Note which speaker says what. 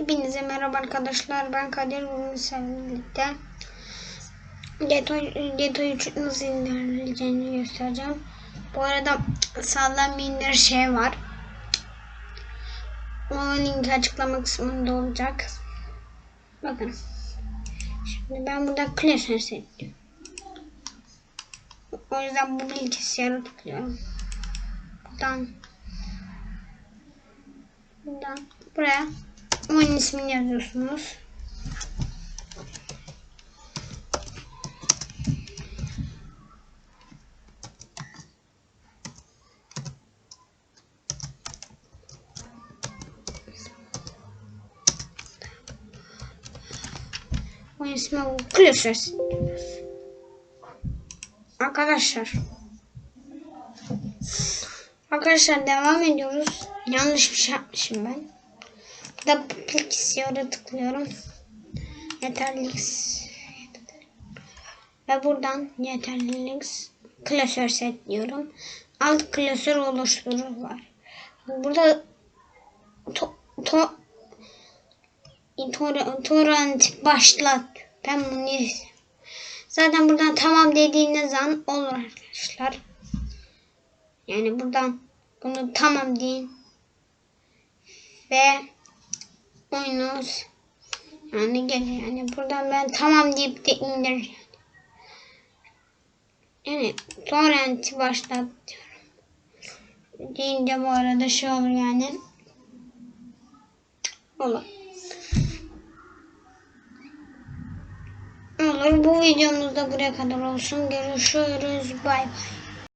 Speaker 1: Hepinize merhaba arkadaşlar. Ben Kadir bugün sizlerle birlikte Geto, Geto 3 nasıl indirileceğini göstereceğim. Bu arada sağlam bir indir şey var. O linki açıklama kısmında olacak. Bakın. Şimdi ben burada klasör seçtim. O yüzden bu bilgisayarı tıklıyorum. Buradan Buradan buraya oyun ismini yazıyorsunuz. Oyun ismi bu. Klasör. Arkadaşlar. Arkadaşlar devam ediyoruz. Yanlış bir şey yapmışım ben. Burada bilgisayara tıklıyorum. Yeterlilik ve buradan yeterlilik klasör set diyorum. Alt klasör oluşturur var. Burada to, to, tor, torrent başlat. Ben bunu. Zaten buradan tamam dediğiniz an olur arkadaşlar. Yani buradan bunu tamam deyin. Ve oyunuz yani geliyor. Yani buradan ben tamam deyip de indir. Yani torrent başlat diyorum. Deyince bu arada şey olur yani. Olur. Olur. Bu videomuz da buraya kadar olsun. Görüşürüz. Bay bay.